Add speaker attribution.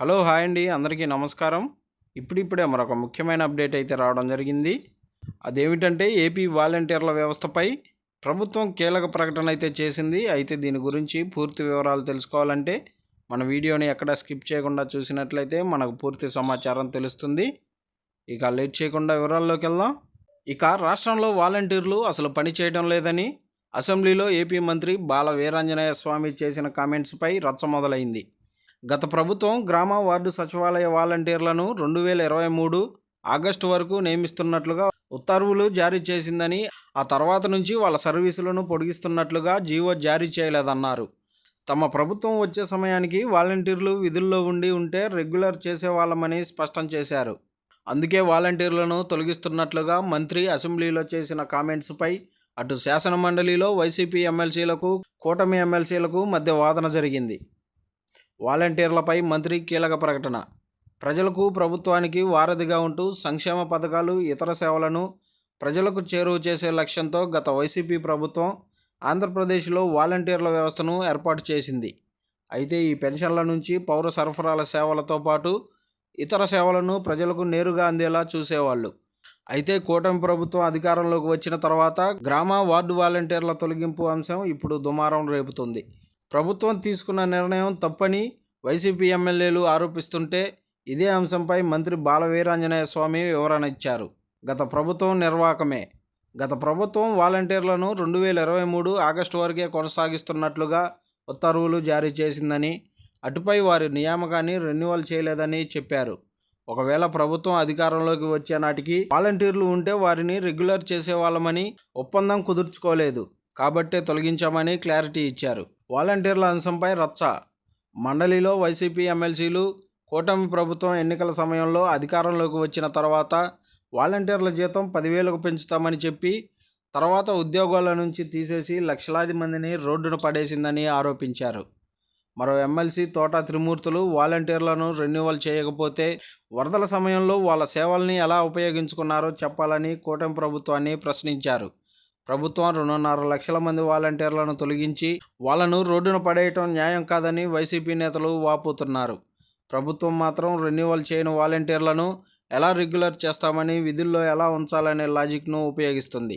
Speaker 1: Hello hi అండి. అందరికీ నమస్కారం. ఇప్పుడిప్పుడే మరొక ముఖ్యమైన అప్డేట్ అయితే రావడం జరిగింది. అదేమిటంటే ఏపీ వాలంటీర్ల వ్యవస్థపై ప్రభుత్వం కీలక ప్రకటన అయితే చేసింది. అయితే దీని గురించి పూర్తి వివరాలు తెలుసుకోవాలంటే మన వీడియోని ఎక్కడ స్కిప్ చేయకుండా చూసినట్లయితే మనకు పూర్తి సమాచారం తెలుస్తుంది. ఇక లేట్ చేయకుండా వివరాల్లోకి వెళ్దాం. ఇక రాష్ట్రంలో వాలంటీర్లు అసలు పని చేయడం లేదని అసెంబ్లీలో ఏపీ మంత్రి బాల వీరాంజనేయ స్వామి చేసిన కామెంట్స్పై రచ్చ మొదలైంది. గత ప్రభుత్వం గ్రామ వార్డు సచివాలయ వాలంటీర్లను రెండు వేల ఇరవై మూడు ఆగస్టు వరకు నియమిస్తున్నట్లుగా ఉత్తర్వులు జారీ చేసిందని ఆ తర్వాత నుంచి వాళ్ళ సర్వీసులను పొడిగిస్తున్నట్లుగా జీవో జారీ చేయలేదన్నారు. తమ ప్రభుత్వం వచ్చే సమయానికి వాలంటీర్లు విధుల్లో ఉండి ఉంటే రెగ్యులర్ చేసేవాళ్ళమని స్పష్టం చేశారు. అందుకే వాలంటీర్లను తొలగిస్తున్నట్లుగా మంత్రి అసెంబ్లీలో చేసిన కామెంట్స్పై అటు శాసనమండలిలో వైసీపీ ఎమ్మెల్సీలకు కూటమి ఎమ్మెల్సీలకు మధ్య వాదన జరిగింది. వాలంటీర్లపై మంత్రి కీలక ప్రకటన. ప్రజలకు ప్రభుత్వానికి వారధిగా ఉంటూ సంక్షేమ పథకాలు ఇతర సేవలను ప్రజలకు చేరువ చేసే లక్ష్యంతో గత వైసీపీ ప్రభుత్వం ఆంధ్రప్రదేశ్లో వాలంటీర్ల వ్యవస్థను ఏర్పాటు చేసింది. అయితే ఈ పెన్షన్ల నుంచి పౌర సరఫరాల సేవలతో పాటు ఇతర సేవలను ప్రజలకు నేరుగా అందేలా చూసేవాళ్ళు. అయితే కూటమి ప్రభుత్వం అధికారంలోకి వచ్చిన తర్వాత గ్రామ వార్డు వాలంటీర్ల తొలగింపు అంశం ఇప్పుడు దుమారం రేపుతుంది. ప్రభుత్వం తీసుకున్న నిర్ణయం తప్పని వైసీపీ ఎమ్మెల్యేలు ఆరోపిస్తుంటే ఇదే అంశంపై మంత్రి బాలవీరాంజనేయ స్వామి వివరణ ఇచ్చారు. గత ప్రభుత్వం నిర్వాకమే. గత ప్రభుత్వం వాలంటీర్లను రెండు వేల ఇరవై మూడు ఆగస్టు వరకే కొనసాగిస్తున్నట్లుగా ఉత్తర్వులు జారీ చేసిందని అటుపై వారి నియామకాన్ని రెన్యువల్ చేయలేదని చెప్పారు. ఒకవేళ ప్రభుత్వం అధికారంలోకి వచ్చే నాటికి వాలంటీర్లు ఉంటే వారిని రెగ్యులర్ చేసేవాళ్ళమని ఒప్పందం కుదుర్చుకోలేదు. కాబట్టే తొలగించామని క్లారిటీ ఇచ్చారు. వాలంటీర్ల అంశంపై రచ్చ. మండలిలో వైసీపీ ఎమ్మెల్సీలు కూటమి ప్రభుత్వం ఎన్నికల సమయంలో అధికారంలోకి వచ్చిన తర్వాత వాలంటీర్ల జీతం పదివేలకు పెంచుతామని చెప్పి తర్వాత ఉద్యోగాల నుంచి తీసేసి లక్షలాది మందిని రోడ్డున పడేసిందని ఆరోపించారు. మరో ఎమ్మెల్సీ తోట త్రిమూర్తులు వాలంటీర్లను రెన్యువల్ చేయకపోతే వరదల సమయంలో వాళ్ళ సేవల్ని ఎలా ఉపయోగించుకున్నారో చెప్పాలని కూటమి ప్రభుత్వాన్ని ప్రశ్నించారు. ప్రభుత్వం రెండున్నర లక్షల మంది వాలంటీర్లను తొలగించి వాళ్ళను రోడ్డున పడేయటం న్యాయం కాదని వైసీపీ నేతలు వాపోతున్నారు. ప్రభుత్వం మాత్రం రెన్యువల్ చేయని వాలంటీర్లను ఎలా రెగ్యులర్ చేస్తామని విధుల్లో ఎలా ఉంచాలనే లాజిక్ను ఉపయోగిస్తుంది.